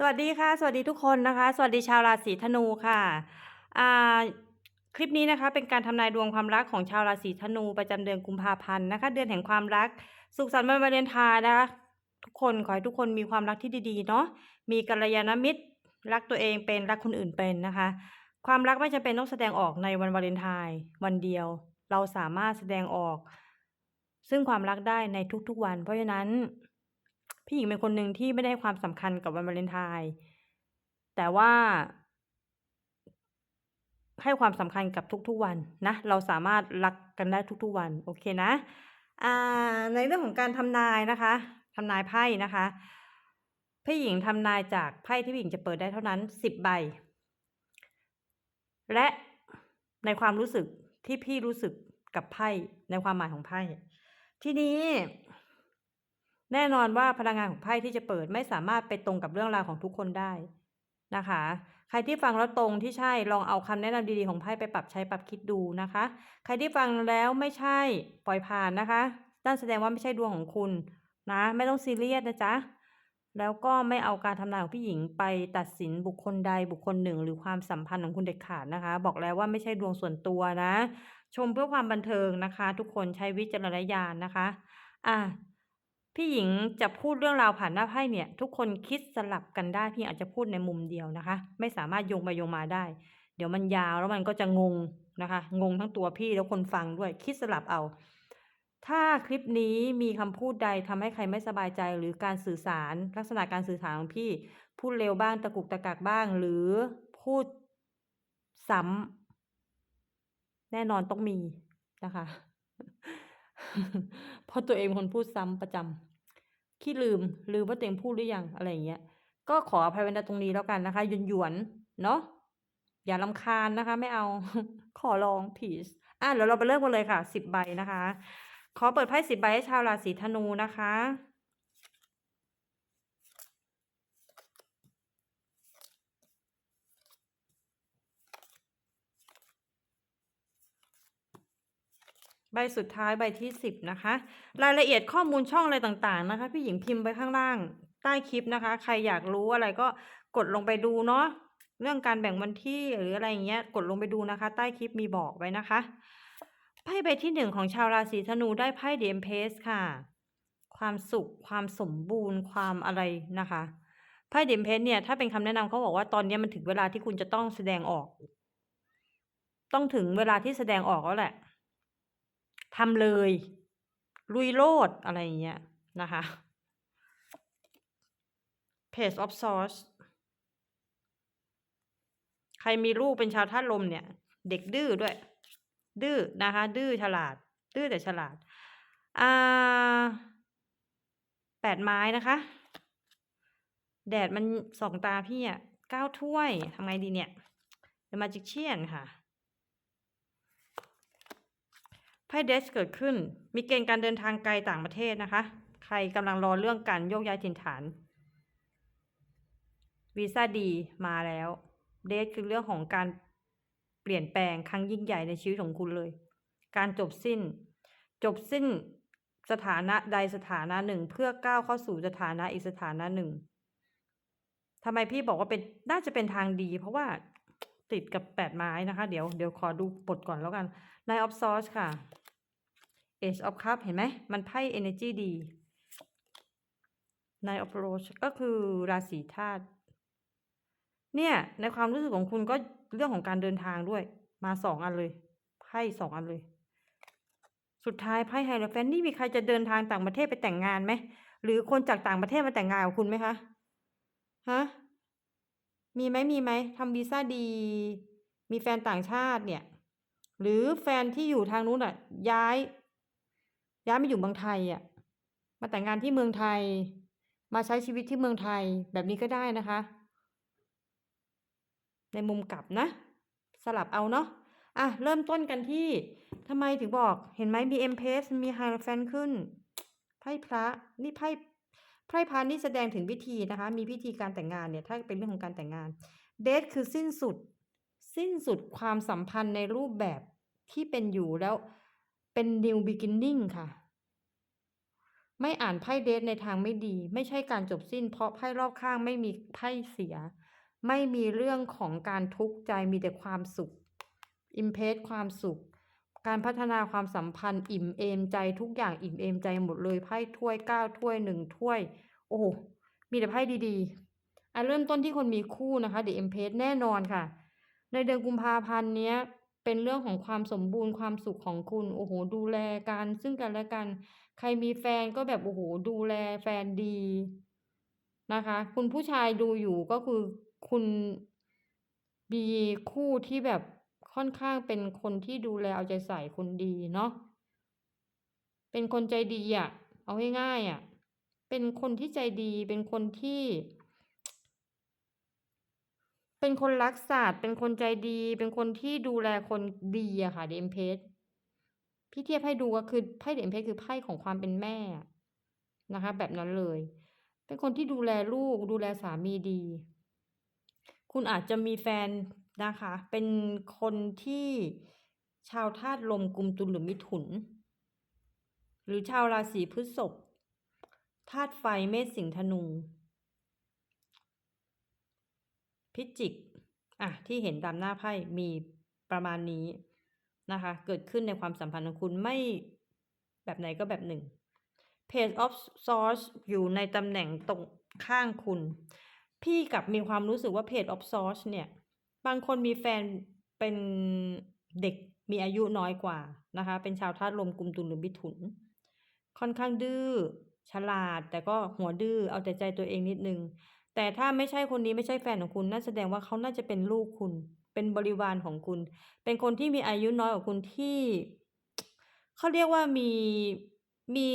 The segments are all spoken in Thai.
สวัสดีค่ะ สวัสดีทุกคนนะคะ สวัสดีชาวราศีธนูค่ะอ่าคลิปนี้นะคะเป็นการทำนายดวงความรักของชาวราศีธนูประจำเดือนกุมภาพันธ์นะคะ เดือนแห่งความรัก สุขสันต์วันวาเลนไทน์นะคะทุกคนขอให้ทุกคนมีความรักที่ดีๆเนาะมีกัลยาณมิตร รักตัวเองเป็นรักคนอื่นเป็นนะคะ ความรักไม่จำเป็นต้องแสดงออกในวันวาเลนไทน์วันเดียว เราสามารถแสดงออก ซึ่งความรักได้ในทุกๆวัน เพราะฉะนั้น พี่หญิงเป็นคนหนึ่งที่ไม่ได้ความสำคัญกับวันวาเลนไทน์แต่ว่าให้ความสำคัญกับทุกๆวันนะ เราสามารถรักกันได้ทุกๆวัน โอเคนะอ่าในเรื่องของการทำนายนะคะทำนายไพ่นะคะพี่หญิงทำนายจากไพ่ที่พี่หญิงจะเปิดได้เท่านั้นสิบใบ และในความรู้สึกที่พี่รู้สึกกับไพ่ในความหมายของไพ่ ทีนี้ แน่นอนว่าพลังงานของไพ่ที่จะเปิดไม่สามารถไปตรงกับเรื่องราวของทุกคนได้นะคะ ใครที่ฟังแล้วตรงที่ใช่ลองเอาคำแนะนำดีๆของไพ่ไปปรับใช้ปรับคิดดูนะคะ ใครที่ฟังแล้วไม่ใช่ปล่อยผ่านนะคะนั่นแสดงว่าไม่ใช่ดวงของคุณนะ ไม่ต้องซีเรียสนะจ๊ะแล้วก็ไม่เอาการทำนายของพี่หญิงไปตัดสินบุคคลใดบุคคลหนึ่ง หรือความสัมพันธ์ของคุณเด็ดขาดนะคะ บอกแล้วว่าไม่ใช่ดวงส่วนตัวนะ ชมเพื่อความบันเทิงนะคะ ทุกคนใช้วิจารณญาณนะคะ อะ พี่หญิงจะพูดเรื่องราวผ่านหน้าไพ่เนี่ย ทุกคนคิดสลับกันได้พี่อาจจะพูดในมุมเดียวนะคะ ไม่สามารถโยงไปโยงมาได้ เดี๋ยวมันยาวแล้วมันก็จะงงนะคะ งงทั้งตัวพี่แล้วคนฟังด้วยคิดสลับเอา ถ้าคลิปนี้มีคำพูดใดทำให้ใครไม่สบายใจหรือการสื่อสาร ลักษณะการสื่อสารของพี่พูดเร็วบ้างตะกุกตะกักบ้าง หรือพูดซ้ำแน่นอนต้องมีนะคะ เพราะตัวเองคนพูดซ้ำประจำ ขี้ลืมลืมว่าตัวเองพูดหรือยังอะไรอย่างเงี้ย ก็ขออภัยไว้ณตรงนี้แล้วกันนะคะหยวนหยวนๆเนาะอย่าลำคาญนะคะ ไม่เอา ขอลองพีชอะเดี๋ยวเราไปเริ่มกันเลยค่ะสิบใบนะคะ ขอเปิดไพ่สิบใบให้ชาวราศีธนูนะคะ ใบสุดท้ายใบที่สิบนะคะ รายละเอียดข้อมูลช่องอะไรต่างๆนะคะ พี่หญิงพิมพ์ไว้ข้างล่างใต้คลิปนะคะ ใครอยากรู้อะไรก็กดลงไปดูเนาะเรื่องการแบ่งวันที่หรืออะไรอย่างเงี้ยกดลงไปดูนะคะ ใต้คลิปมีบอกไว้นะคะไพ่ใบที่หนึ่งของชาวราศีธนูได้ไพ่เดมเพสค่ะ ความสุขความสมบูรณ์ความอะไรนะคะไพ่เดมเพสเนี่ยถ้าเป็นคำแนะนำเขาบอกว่าตอนนี้มันถึงเวลาที่คุณจะต้องแสดงออก ต้องถึงเวลาที่แสดงออกแล้วแหละ ทำเลย ลุยโลดอะไรอย่างเงี้ยนะคะ Page of Swords ใครมีลูกเป็นชาวธาตุลมเนี่ย เด็กดื้อด้วย ดื้อนะคะ ดื้อฉลาด ดื้อแต่ฉลาด อ่าแปดไม้นะคะ แดดมันส่องตาพี่อะเก้าถ้วยทำไงดีเนี่ย The Magician ค่ะ ไพ่เดสเกิดขึ้น มีเกณฑ์การเดินทางไกลต่างประเทศนะคะ ใครกำลังรอเรื่องการโยกย้ายถิ่นฐาน วีซ่าดีมาแล้ว เดทคือเรื่องของการเปลี่ยนแปลงครั้งยิ่งใหญ่ในชีวิตของคุณเลย การจบสิ้น จบสิ้นสถานะใดสถานะหนึ่ง เพื่อก้าวเข้าสู่สถานะอีกสถานะหนึ่งทำไมพี่บอกว่าเป็นน่าจะเป็นทางดี เพราะว่า ติดกับแปดไม้นะคะ เดี๋ยวเดี๋ยวขอดูบทก่อนแล้วกัน Nine of Swords ค่ะ Ace of Cup เห็นไหม มันไพ่ energy ดี Nine of Rose ก็คือราศีธาตุเนี่ย ในความรู้สึกของคุณก็เรื่องของการเดินทางด้วย มาสองอันเลย ไพ่สองอันเลย สุดท้ายไพ่ไฮโลแฟนนี่มีใครจะเดินทางต่างประเทศไปแต่งงานไหม หรือคนจากต่างประเทศมาแต่งงานกับคุณไหมคะ ฮะ มีไหมมีไหมทำวีซ่าดี มีแฟนต่างชาติเนี่ย หรือแฟนที่อยู่ทางนู้นอะ ย้าย ย้ายมาอยู่เมืองไทยอะ มาแต่งงานที่เมืองไทย มาใช้ชีวิตที่เมืองไทยแบบนี้ก็ได้นะคะ ในมุมกลับนะ สลับเอาเนาะอะ เริ่มต้นกันที่ทำไมถึงบอกเห็นไหมมีเอ็มเพสมีไฮแฟนขึ้น ไพ่พระ นี่ไพ่ ไพ่พระนี่แสดงถึงพิธีนะคะ มีพิธีการแต่งงานเนี่ย ถ้าเป็นเรื่องของการแต่งงาน เดทคือสิ้นสุด สิ้นสุดความสัมพันธ์ในรูปแบบที่เป็นอยู่แล้วเป็น new beginning ค่ะ ไม่อ่านไพ่เดทในทางไม่ดี ไม่ใช่การจบสิ้น เพราะไพ่รอบข้างไม่มีไพ่เสีย ไม่มีเรื่องของการทุกข์ใจมีแต่ความสุข อิมเพสความสุข การพัฒนาความสัมพันธ์อิ่มเอมใจทุกอย่างอิ่มเอมใจหมดเลยไพ่ถ้วยเก้าถ้วยหนึ่งถ้วย โอ้โหมีแต่ไพ่ดีๆอะเริ่มต้นที่คนมีคู่นะคะเด e เอ็มเพสแน่นอนค่ะ ในเดือนกุมภาพันธ์เนี้ยเป็นเรื่องของความสมบูรณ์ความสุขของคุณโอ้โห ดูแลกันซึ่งกันและกัน ใครมีแฟนก็แบบโอ้โหดูแลแฟนดีนะคะ คุณผู้ชายดูอยู่ก็คือคุณมีคู่ที่แบบ ค่อนข้างเป็นคนที่ดูแลเอาใจใส่คนดีเนาะ เป็นคนใจดีอะ่ะ เอาง่ายๆอะ่ะ เป็นคนที่ใจดี เป็นคนที่ เป็นคนรักสัตว์เป็นคนใจดี เป็นคนที่ดูแลคนดีอะค่ะเดมเพสพี่เทียบให้ดูก็คือไพ่เดมเพสคือไพ่ของความเป็นแม่นะคะ แบบนั้นเลย เป็นคนที่ดูแลลูกดูแลสามีดี คุณอาจจะมีแฟน นะคะ เป็นคนที่ชาวธาตุลมกุมตุลหรือมิถุน หรือชาวราศีพฤษภธาตุไฟเมษสิงห์ธนู พิจิกอะที่เห็นตามหน้าไพ่มีประมาณนี้นะคะ เกิดขึ้นในความสัมพันธ์ของคุณไม่แบบไหนก็แบบหนึ่ง Page of Swords อยู่ในตำแหน่งตรงข้างคุณ พี่กับมีความรู้สึกว่า Page of Swords เนี่ย บางคนมีแฟนเป็นเด็กมีอายุน้อยกว่านะคะ เป็นชาวธาตุลมกุมตุลหรือมิถุน ค่อนข้างดื้อฉลาด แต่ก็หัวดื้อเอาแต่ใจตัวเองนิดนึง แต่ถ้าไม่ใช่คนนี้ไม่ใช่แฟนของคุณนั่นแสดงว่าเขาน่าจะเป็นลูกคุณ เป็นบริวารของคุณ เป็นคนที่มีอายุน้อยกว่าคุณที่เขาเรียกว่ามีมี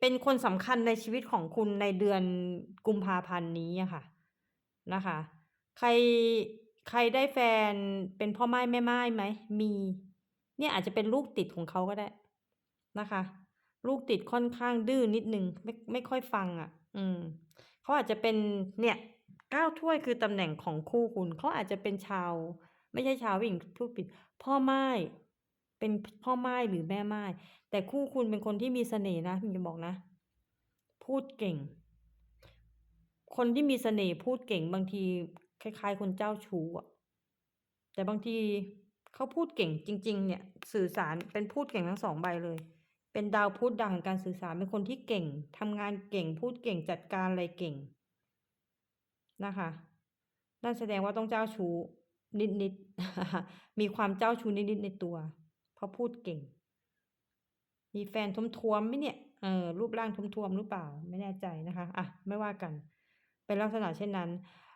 เป็นคนสำคัญในชีวิตของคุณในเดือนกุมภาพันธ์นี้อะค่ะนะคะ ใคร ใครได้แฟนเป็นพ่อไม้แม่ไม้ไหม มี เนี่ยอาจจะเป็นลูกติดของเขาก็ได้นะคะ ลูกติดค่อนข้างดื้อนิดนึงไม่ไม่ค่อยฟังอะ่ะ อืมเขาอาจจะเป็นเนี่ยเก้าถ้วยคือตำแหน่งของคู่คุณเขาอาจจะเป็นชาว ไม่ใช่ชาววิ่งพูดผิด พ่อไม้เป็นพ่อไม้หรือแม่ไม้แต่คู่คุณเป็นคนที่มีเสน่ห์นะพี่จะบอกนะ พูดเก่ง คนที่มีเสน่ห์พูดเก่งบางที คล้ายๆ คนเจ้าชู้อะแต่บางทีเขาพูดเก่งจริง ๆ เนี่ย สื่อสารเป็นพูดเก่งทั้งสองใบเลย เป็นดาวพูดดังของการสื่อสารเป็นคนที่เก่งทำงานเก่งพูดเก่งจัดการอะไรเก่งนะคะนั่นแสดงว่าต้องเจ้าชู้นิดๆมีความเจ้าชู้นิดๆในตัว เพราะพูดเก่ง มีแฟนทวมๆไหมเนี่ยเออรูปร่างทวมๆหรือเปล่า ไม่แน่ใจนะคะ อะ ไม่ว่ากัน เป็นลักษณะเช่นนั้น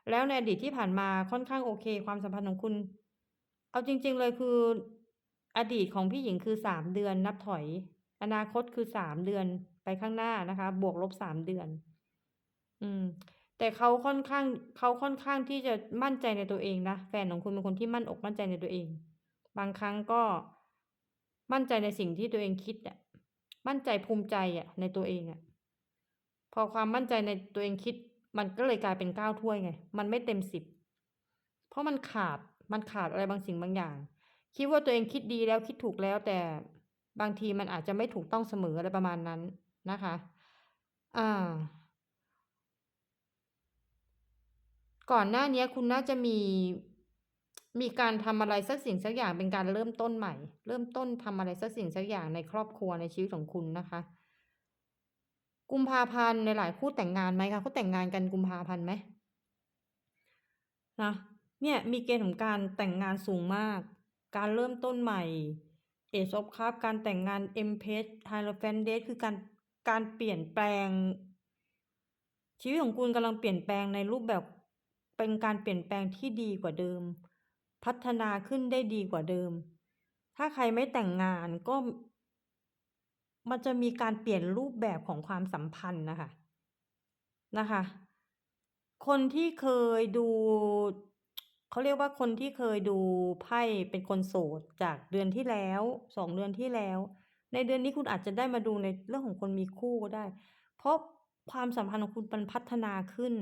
แล้วในอดีตที่ผ่านมาค่อนข้างโอเค ความสัมพันธ์ของคุณ เอาจริง ๆ เลยคือ อดีตของพี่หญิงคือสามเดือนนับถอย อนาคตคือสามเดือนไปข้างหน้านะคะ บวกลบสามเดือน อืม แต่เขาค่อนข้างเขาค่อนข้างที่จะมั่นใจในตัวเองนะแฟนของคุณเป็นคนที่มั่นอกมั่นใจในตัวเอง บางครั้งก็มั่นใจในสิ่งที่ตัวเองคิดอะ มั่นใจภูมิใจอะ ในตัวเองอะ พอความมั่นใจในตัวเองคิด มันก็เลยกลายเป็นเก้าถ้วยไง มันไม่เต็มสิบ เพราะมันขาด มันขาดอะไรบางสิ่งบางอย่าง คิดว่าตัวเองคิดดีแล้วคิดถูกแล้วแต่บางทีมันอาจจะไม่ถูกต้องเสมออะไรประมาณนั้นนะคะ อ่า ก่อนหน้านี้คุณน่าจะมี มีการทำอะไรสักสิ่งสักอย่างเป็นการเริ่มต้นใหม่ เริ่มต้นทำอะไรสักสิ่งสักอย่างในครอบครัวในชีวิตของคุณนะคะ กุมภาพันธ์ในหลายคู่แต่งงานไหมคะเขาแต่งงานกันกุมภาพันธ์ไหมนะเนี่ยมีเกณฑ์ของการแต่งงานสูงมาก การเริ่มต้นใหม่เอซอฟครับการแต่งงานเอ็มเพสไฮโลแฟนเดสคือการการเปลี่ยนแปลง ชีวิตของคุณกำลังเปลี่ยนแปลงในรูปแบบเป็นการเปลี่ยนแปลงที่ดีกว่าเดิม พัฒนาขึ้นได้ดีกว่าเดิม ถ้าใครไม่แต่งงานก็ มันจะมีการเปลี่ยนรูปแบบของความสัมพันธ์นะคะนะคะ คนที่เคยดูเขาเรียกว่าคนที่เคยดูไพ่เป็นคนโสดจากเดือนที่แล้วสองเดือนที่แล้ว ในเดือนนี้คุณอาจจะได้มาดูในเรื่องของคนมีคู่ก็ได้ เพราะความสัมพันธ์ของคุณมันพัฒนาขึ้น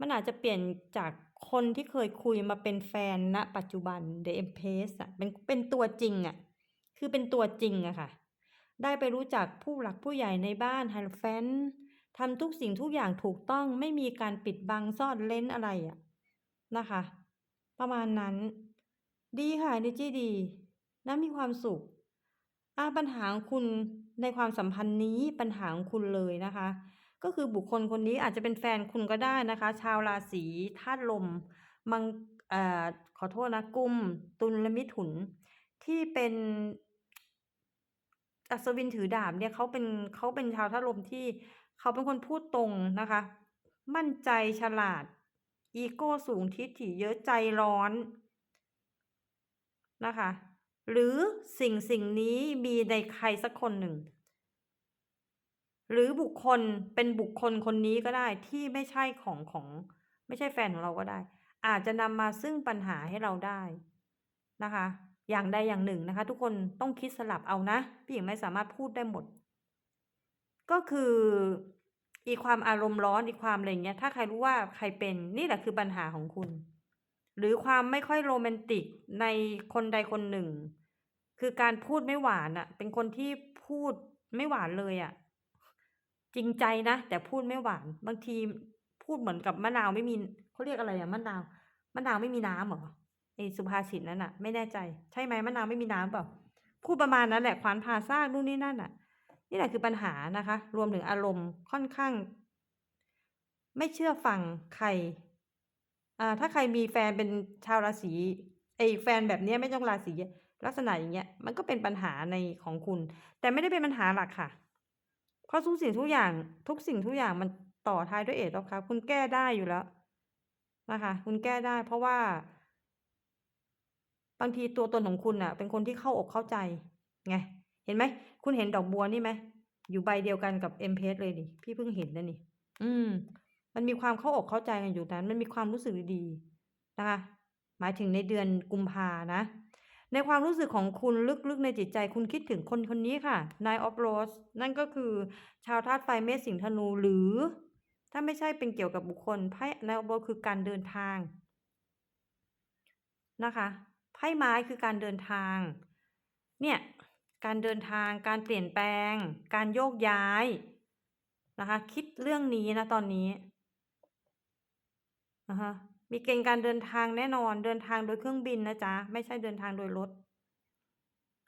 มันอาจจะเปลี่ยนจากคนที่เคยคุยมาเป็นแฟนณปัจจุบัน The Empress อะเป็นเป็นตัวจริงอะคือเป็นตัวจริงอะค่ะ ได้ไปรู้จักผู้หลักผู้ใหญ่ในบ้านไฮโลแฟนทำทุกสิ่งทุกอย่างถูกต้องไม่มีการปิดบังซ่อนเล้นอะไรอะนะคะ ประมาณนั้น ดีค่ะ energy ดีและมีความสุขอาปัญหาคุณในความสัมพันธ์นี้ปัญหาของคุณเลยนะคะ ก็คือบุคคลคนนี้อาจจะเป็นแฟนคุณก็ได้นะคะ ชาวราศีธาตุลมมังอ่อขอโทษนะกุม ตุลและมิถุนที่เป็น อัศวินถือดาบเนี่ยเขาเป็นเขาเป็นชาวธาลมที่เขาเป็นคนพูดตรงนะคะ มั่นใจฉลาด อีโก้สูงทิฐิเยอะใจร้อนนะคะ หรือสิ่งสิ่งนี้มีในใครสักคนหนึ่ง หรือบุคคลเป็นบุคคลคนนี้ก็ได้ที่ไม่ใช่ของของ ไม่ใช่แฟนของเราก็ได้ อาจจะนำมาซึ่งปัญหาให้เราได้นะคะ อย่างใดอย่างหนึ่งนะคะ ทุกคนต้องคิดสลับเอานะพี่หญิงไม่สามารถพูดได้หมด ก็คืออีความอารมณ์ร้อนอีความอะไรเงี้ยถ้าใครรู้ว่าใครเป็นนี่แหละคือปัญหาของคุณ หรือความไม่ค่อยโรแมนติกในคนใดคนหนึ่ง คือการพูดไม่หวานอะเป็นคนที่พูดไม่หวานเลยอะจริงใจนะแต่พูดไม่หวานบางทีพูดเหมือนกับมะนาวไม่มีเขาเรียกอะไรอะมะนาวมะนาวไม่มีน้ำเหรอ ไอสุภาษิตนั้นอะไม่แน่ใจ ใช่ไหมมะนาวไม่มีน้ำเปล่าพูดประมาณนั้นแหละขวานผ่าซากนู่นนี่นั่นอะนี่แหละคือปัญหานะคะ รวมถึงอารมณ์ค่อนข้าง ไม่เชื่อฟังใครอ่าถ้าใครมีแฟนเป็นชาวราศีไอ้แฟนแบบนี้ไม่ต้องราศีลักษณะอย่างเงี้ย มันก็เป็นปัญหาในของคุณ แต่ไม่ได้เป็นปัญหาหลักค่ะเพราะทุกสิ่งทุกอย่าง ทุกสิ่งทุกอย่างมันต่อท้ายด้วยเอทครับคุณแก้ได้อยู่แล้วนะคะ คุณแก้ได้เพราะว่า บางทีตัวตนของคุณน่ะ เป็นคนที่เข้าอกเข้าใจไงเห็นไหมคุณเห็นดอกบัวนี่ไหมอยู่ใบเดียวกันกับเอ็มเพสเลยดิพี่เพิ่งเห็นนะนี่ อืม มันมีความเข้าอกเข้าใจกันอยู่นั้นมันมีความรู้สึกดีๆนะคะหมายถึงในเดือนกุมภานะ ในความรู้สึกของคุณลึกๆในจิตใจคุณคิดถึงคนคนนี้ค่ะ Nine of Roses นั่นก็คือชาวธาตุไฟเมษสิงธนูหรือ ถ้าไม่ใช่เป็นเกี่ยวกับบุคคลไพ่ Nine of Roses คือการเดินทางนะคะ ไพ่ไม้คือการเดินทาง เนี่ย การเดินทาง การเปลี่ยนแปลง การโยกย้ายนะคะ คิดเรื่องนี้นะตอนนี้นะคะมีเกณฑ์การเดินทางแน่นอน เดินทางโดยเครื่องบินนะจ๊ะ ไม่ใช่เดินทางโดยรถ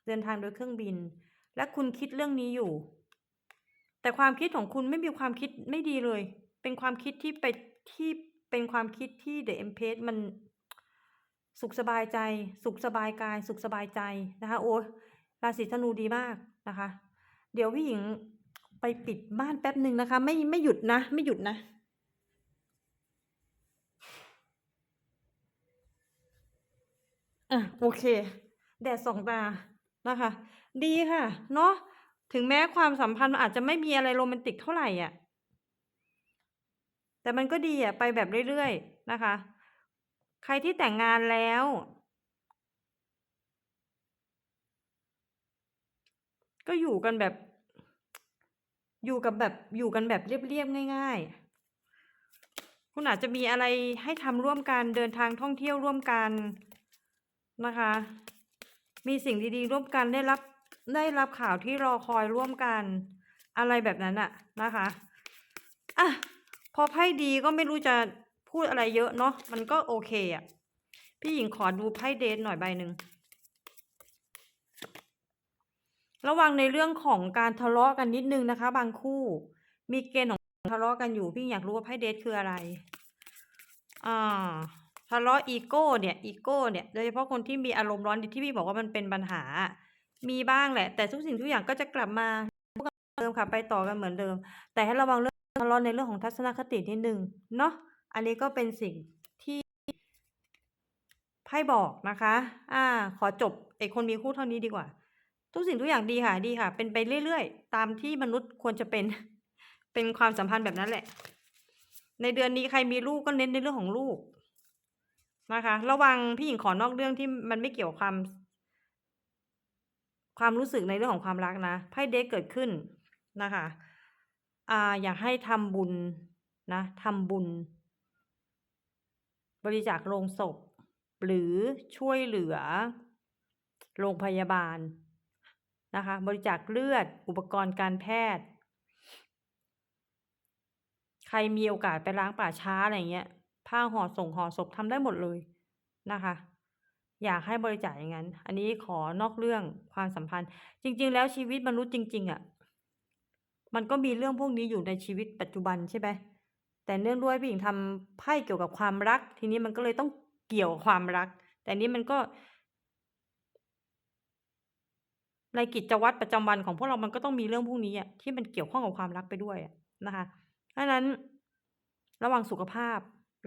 เดินทางโดยเครื่องบิน และคุณคิดเรื่องนี้อยู่ แต่ความคิดของคุณไม่มีความคิดไม่ดีเลย เป็นความคิดที่ไปที่เป็นความคิดที่เดอะเอ็มเพสมัน สุขสบายใจ สุขสบายกาย สุขสบายใจนะคะโอ้ราศีธนูดีมากนะคะ เดี๋ยวพี่หญิงไปปิดบ้านแป๊บหนึ่งนะคะ ไม่ไม่หยุดนะ ไม่หยุดนะอะโอเค แดดสองตานะคะ ดีค่ะ เนาะถึงแม้ความสัมพันธ์มันอาจจะไม่มีอะไรโรแมนติกเท่าไหร่อะแต่มันก็ดีอะไปแบบเรื่อยๆนะคะ ใครที่แต่งงานแล้ว ก็อยู่กันแบบ อยู่กับแบบอยู่กันแบบเรียบๆง่าย ๆ คุณอาจจะมีอะไรให้ทำร่วมกันเดินทางท่องเที่ยวร่วมกันนะคะ มีสิ่งดีๆ ร่วมกันได้รับได้รับข่าวที่รอคอยร่วมกันอะไรแบบนั้นอะนะคะอะพอไพ่ดีก็ไม่รู้จะ พูดอะไรเยอะเนาะมันก็โอเคอะพี่หญิงขอดูไพ่เดทหน่อยใบหนึ่งระวังในเรื่องของการทะเลาะกันนิดนึงนะคะ บางคู่ มีเกณฑ์ของทะเลาะกันอยู่พี่อยากรู้ว่าไพ่เดทคืออะไรอ่าทะเลาะอีโก้เนี่ยอีโก้เนี่ยโดยเฉพาะคนที่มีอารมณ์ร้อนที่พี่บอกว่ามันเป็นปัญหา มีบ้างแหละ แต่ทุกสิ่งทุกอย่างก็จะกลับมาเดิมค่ะไปต่อกันเหมือนเดิม แต่ให้ระวังเรื่องทะเลาะในเรื่องของทัศนคตินิดนึงเนาะ อันนี้ก็เป็นสิ่งที่ไพ่บอกนะคะ อ่า ขอจบไอ้คนมีคู่เท่านี้ดีกว่า ทุกสิ่งทุกอย่างดีค่ะ ดีค่ะ เป็นไปเรื่อยๆ ตามที่มนุษย์ควรจะเป็น เป็นความสัมพันธ์แบบนั้นแหละ ในเดือนนี้ใครมีลูกก็เน้นในเรื่องของลูกนะคะ ระวังพี่หญิงขอนอกเรื่องที่มันไม่เกี่ยวความ ความรู้สึกในเรื่องของความรักนะไพ่เด็กเกิดขึ้นนะคะ อ่า อยากให้ทำบุญนะทำบุญ บริจาคโรงศพ หรือช่วยเหลือ โรงพยาบาลนะคะ บริจาคเลือดอุปกรณ์การแพทย์ ใครมีโอกาสไปล้างป่าช้าอะไรเงี้ยผ้าห่อส่งห่อศพทำได้หมดเลยนะคะ อยากให้บริจาคอย่างงั้น อันนี้ขอนอกเรื่องความสัมพันธ์ จริง ๆ แล้วชีวิตมนุษย์จริง ๆอะมันก็มีเรื่องพวกนี้อยู่ในชีวิตปัจจุบันใช่ไหม แต่เนื่องด้วยผู้หญิงทำไพ่เกี่ยวกับความรัก ทีนี้มันก็เลยต้องเกี่ยวความรัก แต่นี้มันก็ในกิจวัตรประจำวันของพวกเรามันก็ต้องมีเรื่องพวกนี้อะที่มันเกี่ยวข้องกับความรักไปด้วยนะคะเพราะฉะนั้นระวังสุขภาพ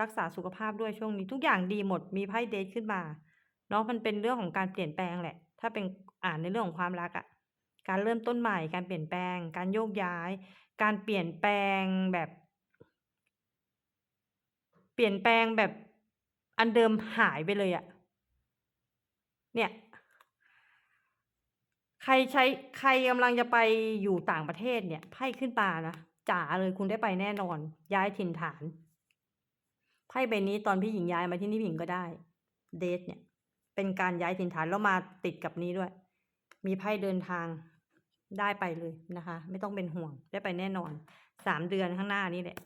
รักษาสุขภาพด้วยช่วงนี้ ทุกอย่างดีหมดมีไพ่ Death ขึ้นมาเนาะมันเป็นเรื่องของการเปลี่ยนแปลงแหละ ถ้าเป็นอ่านในเรื่องของความรักอะการเริ่มต้นใหม่ การเปลี่ยนแปลง การโยกย้าย การเปลี่ยนแปลงแบบ เปลี่ยนแปลงแบบอันเดิมหายไปเลยอะเนี่ย ใครใช้ใครกำลังจะไปอยู่ต่างประเทศเนี่ยไพ่ขึ้นมานะจ๋าเลยคุณได้ไปแน่นอน ย้ายถิ่นฐานไพ่ใบนี้ตอนพี่หญิงย้ายมาที่นี่พี่หญิงก็ได้ Death เนี่ย เป็นการย้ายถิ่นฐานแล้วมาติดกับนี้ด้วย มีไพ่เดินทางได้ไปเลยนะคะ ไม่ต้องเป็นห่วงได้ไปแน่นอน3เดือนข้างหน้านี้แหละ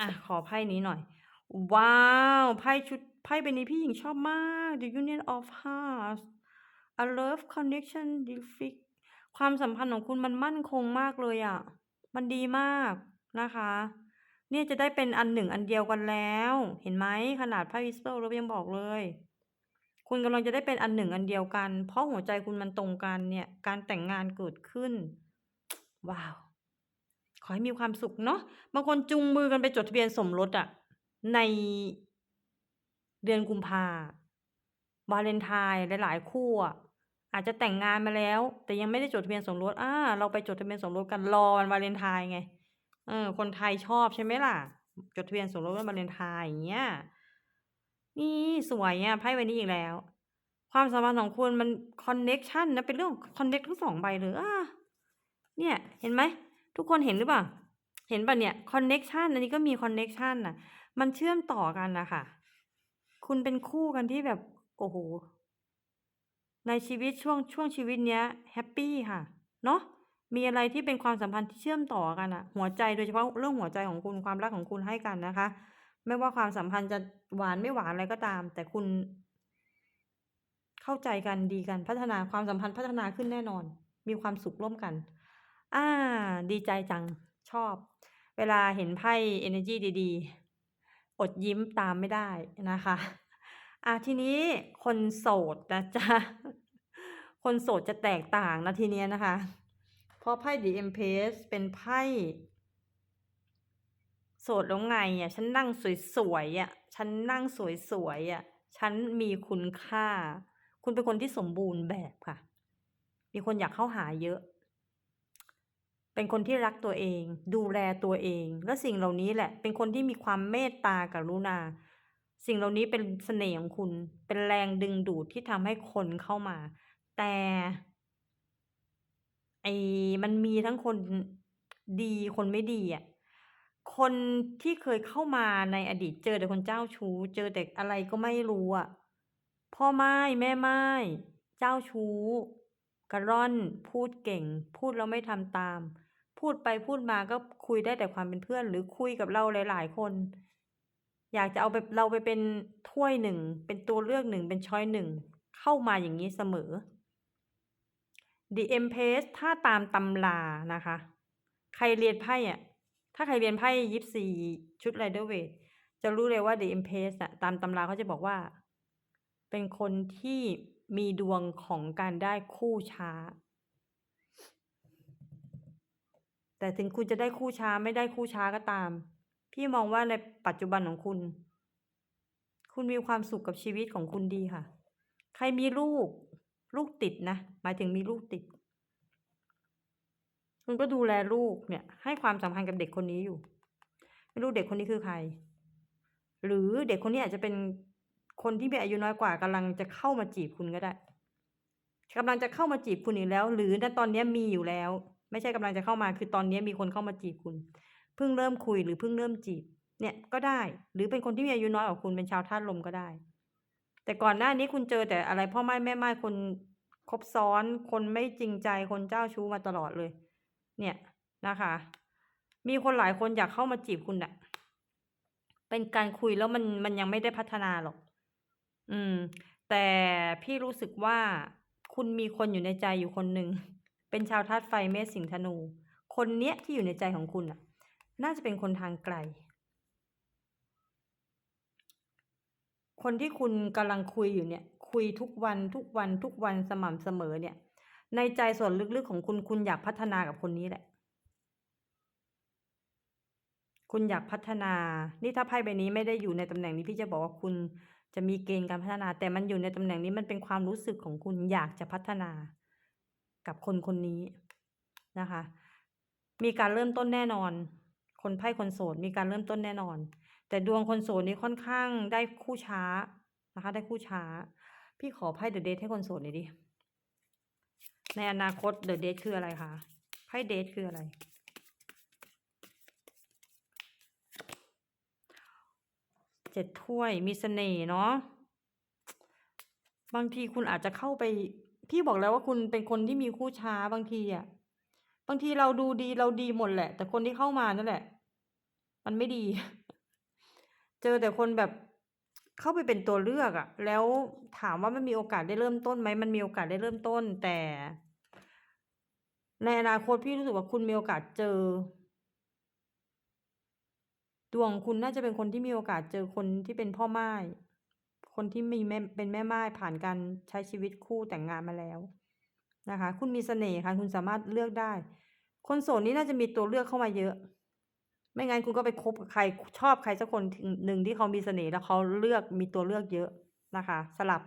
อะขอไพ่นี้หน่อย ว้าวไพ่ชุดไพ่ใบนี้พี่หญิงชอบมาก The Union of Hearts A Love Connection Deep ความสัมพันธ์ของคุณมันมั่นคงมากเลยอะมันดีมากนะคะ เนี่ยจะได้เป็นอันหนึ่งอันเดียวกันแล้ว เห็นไหมขนาดไพ่ Whisper เรายังบอกเลย คุณกำลังจะได้เป็นอันหนึ่งอันเดียวกัน เพราะหัวใจคุณมันตรงกันเนี่ย การแต่งงานเกิดขึ้น ว้าวข อให้มีความสุขเนาะบางคนจูงมือกันไปจดทะเบียนสมรสอะในเดือนกุมภาวาเลนไทน์หลายๆคู่อะอาจจะแต่งงานมาแล้ว แต่ยังไม่ได้จดทะเบียนสมรสอาเราไปจดทะเบียนสมรสกันรอวันวาเลนไทน์ไงเออคนไทยชอบใช่ไหมล่ะ จดทะเบียนสมรสวันวาเลนไทน์อย่างเงี้ยนี่สวยอะไพ่ใบนี้อีกแล้ว ความสัมพันธ์ของคุณมันคอนเน็กชันนะเป็นเรื่องคอนเน็กทั้ง2ใบเลยอาเนี่ย เห็นไหม ทุกคนเห็นหรือเปล่า?เห็นเปล่าเนี่ยคอนเน็กชันอันนี้ก็มีคอนเน็กชันน่ะมันเชื่อมต่อกันน่ะค่ะคุณเป็นคู่กันที่แบบ โอ้โฮในชีวิตช่วงช่วงชีวิตเนี้ยแฮปปี้ค่ะ เนาะมีอะไรที่เป็นความสัมพันธ์ที่เชื่อมต่อกันน่ะหัวใจโดยเฉพาะเรื่องหัวใจของคุณความรักของคุณให้กันนะคะ ไม่ว่าความสัมพันธ์จะหวานไม่หวานอะไรก็ตาม แต่คุณ เข้าใจกันดีกันพัฒนาความสัมพันธ์พัฒนาขึ้นแน่นอน มีความสุขร่วมกัน อ่า ดีใจจัง ชอบ เวลาเห็นไพ่เอเนอร์จีดี ๆ อดยิ้มตามไม่ได้นะคะ อ่าทีนี้คนโสดนะจ๊ะ คนโสดจะแตกต่างนะทีเนี้ยนะคะ เพราะไพ่ The Empress เป็นไพ่ โสดแล้วไงอะ ฉันนั่งสวยๆอะ ฉันนั่งสวยๆอะ ฉันมีคุณค่า คุณเป็นคนที่สมบูรณ์แบบค่ะ มีคนอยากเข้าหาเยอะ เป็นคนที่รักตัวเอง ดูแลตัวเอง และสิ่งเหล่านี้แหละ เป็นคนที่มีความเมตตากรุณา สิ่งเหล่านี้เป็นเสน่ห์ของคุณ เป็นแรงดึงดูดที่ทำให้คนเข้ามา แต่ไอ้มันมีทั้งคนดีคนไม่ดีอะคนที่เคยเข้ามาในอดีตเจอแต่คนเจ้าชู้ เจอแต่อะไรก็ไม่รู้อะพ่อไม่แม่ไม่เจ้าชู้ กระร่อนพูดเก่ง พูดแล้วไม่ทำตาม พูดไปพูดมาก็คุยได้แต่ความเป็นเพื่อน หรือคุยกับเราหลาย ๆ คน อยากจะเอาไปเราไปเป็นถ้วยหนึ่ง เป็นตัวเลือกหนึ่ง เป็นช้อยหนึ่ง เข้ามาอย่างงี้เสมอ The Empress ถ้าตามตำรานะคะ ใครเรียนไพ่อะถ้าใครเรียนไพ่24ชุด Rider-Waite จะรู้เลยว่า The Empress อะตามตำราเขาจะบอกว่า เป็นคนที่มีดวงของการได้คู่ช้า แต่ถึงคุณจะได้คู่ช้าไม่ได้คู่ช้าก็ตาม พี่มองว่าในปัจจุบันของคุณ คุณมีความสุขกับชีวิตของคุณดีค่ะ ใครมีลูก ลูกติดนะ หมายถึงมีลูกติด คุณก็ดูแลลูกเนี่ย ให้ความสำคัญกับเด็กคนนี้อยู่ ไม่รู้เด็กคนนี้คือใคร หรือเด็กคนนี้อาจจะเป็นคนที่มีอายุน้อยกว่ากำลังจะเข้ามาจีบคุณก็ได้กำลังจะเข้ามาจีบคุณอีกแล้ว หรือณตอนนี้มีอยู่แล้ว ไม่ใช่กำลังจะเข้ามาคือตอนนี้มีคนเข้ามาจีบคุณ เพิ่งเริ่มคุยหรือเพิ่งเริ่มจีบ เนี่ยก็ได้ หรือเป็นคนที่มีอายุน้อยกว่าคุณเป็นชาวธาตุลมก็ได้ แต่ก่อนหน้านี้คุณเจอแต่อะไรพ่อไม่แม่ไม่คนคบซ้อน คนไม่จริงใจคนเจ้าชู้มาตลอดเลย เนี่ยนะคะ มีคนหลายคนอยากเข้ามาจีบคุณน่ะเป็นการคุยแล้วมันมันยังไม่ได้พัฒนาหรอก อืม แต่พี่รู้สึกว่าคุณมีคนอยู่ในใจอยู่คนหนึ่ง เป็นชาวธาตุไฟเมษสิงห์ธนู คนเนี้ยที่อยู่ในใจของคุณน่ะ น่าจะเป็นคนทางไกล คนที่คุณกำลังคุยอยู่เนี่ย คุยทุกวันทุกวันทุกวันสม่ำเสมอเนี่ย ในใจส่วนลึกๆของคุณคุณอยากพัฒนากับคนนี้แหละ คุณอยากพัฒนา นี่ถ้าไพ่ใบนี้ไม่ได้อยู่ในตำแหน่งนี้พี่จะบอกว่าคุณจะมีเกณฑ์การพัฒนา แต่มันอยู่ในตำแหน่งนี้มันเป็นความรู้สึกของคุณอยากจะพัฒนา กับคนคนนี้นะคะ มีการเริ่มต้นแน่นอน คนไพ่คนโสดมีการเริ่มต้นแน่นอน แต่ดวงคนโสดนี้ค่อนข้างได้คู่ช้านะคะ ได้คู่ช้า พี่ขอไพ่เดอะเดทให้คนโสดหน่อยดิในอนาคตเดอะเดทคืออะไรคะไพ่เดทคืออะไร เจ็ดถ้วยมีเสน่ห์เนาะ บางทีคุณอาจจะเข้าไป พี่บอกแล้วว่าคุณเป็นคนที่มีคู่ช้าบางทีอะ บางทีเราดูดีเราดีหมดแหละ แต่คนที่เข้ามานั่นแหละ มันไม่ดี เจอแต่คนแบบเข้าไปเป็นตัวเลือกอะ แล้วถามว่ามันมีโอกาสได้เริ่มต้นไหมมันมีโอกาสได้เริ่มต้น แต่ ในอนาคตพี่รู้สึกว่าคุณมีโอกาสเจอ ดวงคุณน่าจะเป็นคนที่มีโอกาสเจอคนที่เป็นพ่อม่ คนที่มีแม่เป็นแม่ม่ายผ่านการใช้ชีวิตคู่แต่งงานมาแล้วนะคะ คุณมีเสน่ห์ค่ะ คุณสามารถเลือกได้ คนโสดนี้น่าจะมีตัวเลือกเข้ามาเยอะ ไม่งั้นคุณก็ไปคบกับใครชอบใครสักคนหนึ่งที่เขามีเสน่ห์แล้วเขาเลือกมีตัวเลือกเยอะนะคะ สลับ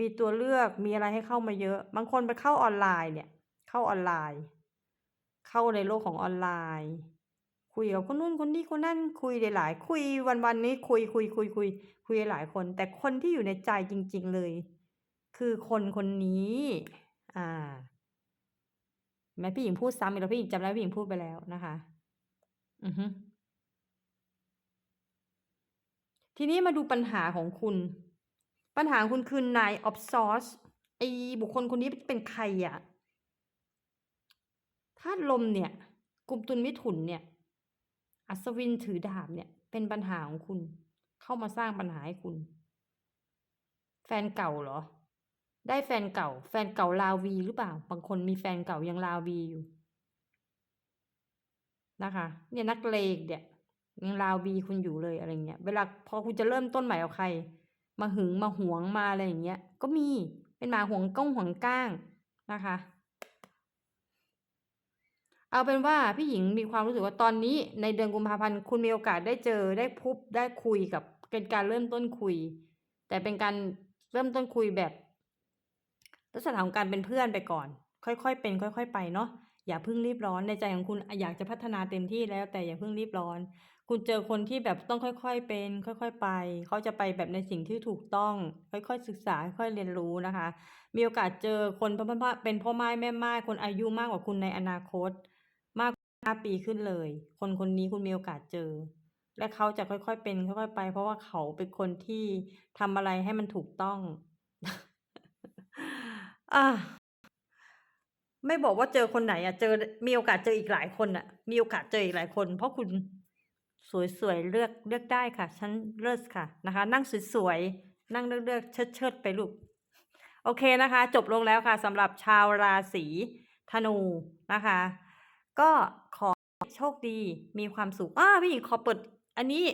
มีตัวเลือกมีอะไรให้เข้ามาเยอะ บางคนไปเข้าออนไลน์เนี่ย เข้าออนไลน์ เข้าในโลกของออนไลน์ คุยกับคนนู้นคนนี้คนนั้นคุยหลายๆคุยวันๆนี้คุยคุยคุยคุยคุยหลายคน แต่คนที่อยู่ในใจจริง ๆเลย คือคนคนนี้ อ่า แม่พี่หญิงพูดซ้ำอีกแล้วพี่หญิงจำได้พี่หญิงพูดไปแล้วนะคะ อือฮึทีนี้มาดูปัญหาของคุณ ปัญหาคุณคือนายออฟซอสไอบุคคลคนนี้เป็นใครอะธาตุลมเนี่ยกลุ่มตุลมิถุนเนี่ย อัศวินถือดาบเนี่ย เป็นปัญหาของคุณ เข้ามาสร้างปัญหาให้คุณ แฟนเก่าเหรอ ได้แฟนเก่า แฟนเก่าลาวีหรือเปล่า บางคนมีแฟนเก่ายังลาวีอยู่นะคะ เนี่ยนักเลงเนี่ยยังลาวีคุณอยู่เลยอะไรเงี้ย เวลาพอคุณจะเริ่มต้นใหม่กับใคร มาหึงมาหวงมาอะไรอย่างเงี้ย ก็มีเป็นหมาหวงก้องหวงก้างนะคะ เอาเป็นว่าพี่หญิงมีความรู้สึกว่าตอนนี้ในเดือนกุมภาพันธ์คุณมีโอกาสได้เจอได้พบได้คุยกับเป็นการเริ่มต้นคุย แต่เป็นการเริ่มต้นคุยแบบลักษณะของการเป็นเพื่อนไปก่อน ค่อยๆเป็น ค่อย ๆ ไปเนาะอย่าเพิ่งรีบร้อนในใจของคุณอยากจะพัฒนาเต็มที่แล้วแต่อย่าเพิ่งรีบร้อน คุณเจอคนที่แบบต้องค่อย ๆ เป็น ค่อย ๆ ไป เขาจะไปแบบในสิ่งที่ถูกต้อง ค่อย ๆ ศึกษาค่อยๆเรียนรู้นะคะ มีโอกาสเจอคนพ่อพ่อเป็นพ่อไม้แม่ไม้คนอายุมากกว่าคุณในอนาคต มากห้าปีขึ้นเลย คนคนนี้คุณมีโอกาสเจอ และเขาจะค่อยๆเป็นค่อยๆไป เพราะว่าเขาเป็นคนที่ทำอะไรให้มันถูกต้องอไม่บอกว่าเจอคนไหนอะเจอมีโอกาสเจออีกหลายคนน่ะมีโอกาสเจออีกหลายคน เพราะคุณสวยๆเลือกเลือกได้ค่ะฉันเลิศค่ะนะคะ นั่งสวยๆนั่งเลือกๆเชิดๆไปลูกโอเคนะคะ จบลงแล้วค่ะสำหรับชาวราศีธนูนะคะ ก็ขอโชคดีมีความสุขอาพี่หญิงขอเปิด อันนี้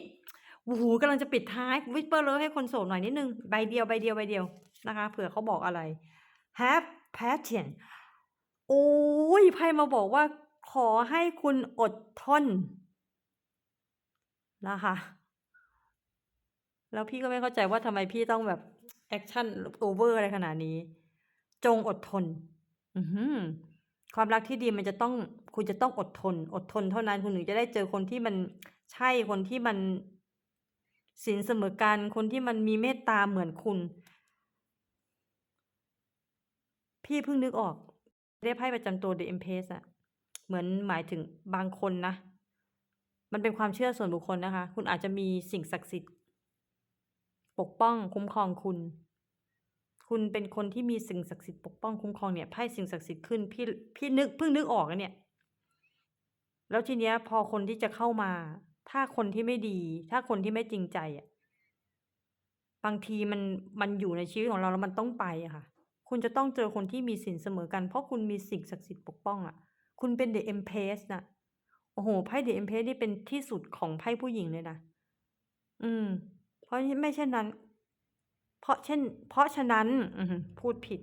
โอ้โฮกำลังจะปิดท้าย Whisper Love ให้คนโสดหน่อยนิดนึงใบเดียวใบเดียวใบเดียวนะคะเผื่อเขาบอกอะไร Have patience โอ๊ยไพ่มาบอกว่า ขอให้คุณอดทนนะคะแล้วพี่ก็ไม่เข้าใจว่าทำไมพี่ต้องแบบแอกชันโอเวอร์อะไรขนาดนี้ จงอดทน อืความรักที่ดีมันจะต้อง คุณจะต้องอดทน อดทนเท่านั้นคุณถึงจะได้เจอคนที่มันใช่คนที่มันศีลเสมอกันคนที่มันมีเมตตาเหมือนคุณ พี่เพิ่งนึกออกได้ไพ่ประจำตัว The Empress อะเหมือนหมายถึงบางคนนะ มันเป็นความเชื่อส่วนบุคคลนะคะ คุณอาจจะมีสิ่งศักดิ์สิทธิ์ ปกป้องคุ้มครองคุณ คุณเป็นคนที่มีสิ่งศักดิ์สิทธิ์ปกป้องคุ้มครองเนี่ยไพ่สิ่งศักดิ์สิทธิ์ขึ้นพี่พี่นึกเพิ่งนึกออกนะเนี่ย แล้วทีเนี้ยพอคนที่จะเข้ามา ถ้าคนที่ไม่ดี ถ้าคนที่ไม่จริงใจอะบางทีมันมันอยู่ในชีวิตของเราแล้วมันต้องไปอะค่ะ คุณจะต้องเจอคนที่มีศีลเสมอกัน เพราะคุณมีสิ่งศักดิ์สิทธิ์ปกป้องอะคุณเป็น The Empress น่ะโอ้โฮไพ่ The Empress นี่เป็นที่สุดของไพ่ผู้หญิงเลยนะอืม เพราะไม่เช่นนั้น เพราะเช่น เพราะฉะนั้นอืพูดผิด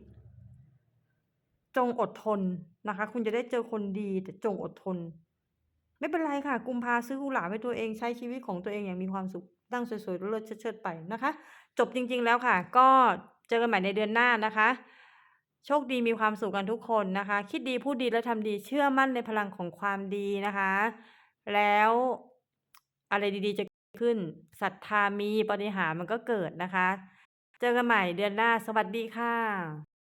จงอดทนนะคะ คุณจะได้เจอคนดีแต่จงอดทน ไม่เป็นไรค่ะ กุมภาซื้อกุหลาบให้ตัวเองใช้ชีวิตของตัวเองอย่างมีความสุขนั่งสวยๆเลิศเชิดๆไปนะคะ จบจริง ๆ แล้วค่ะ ก็เจอกันใหม่ในเดือนหน้านะคะ โชคดีมีความสุขกันทุกคนนะคะ คิดดีพูดดีและทำดีเชื่อมั่นในพลังของความดีนะคะ แล้วอะไรดีๆจะขึ้นศรัทธามีปฏิหารมันก็เกิดนะคะ เจอกันใหม่เดือนหน้า สวัสดีค่ะ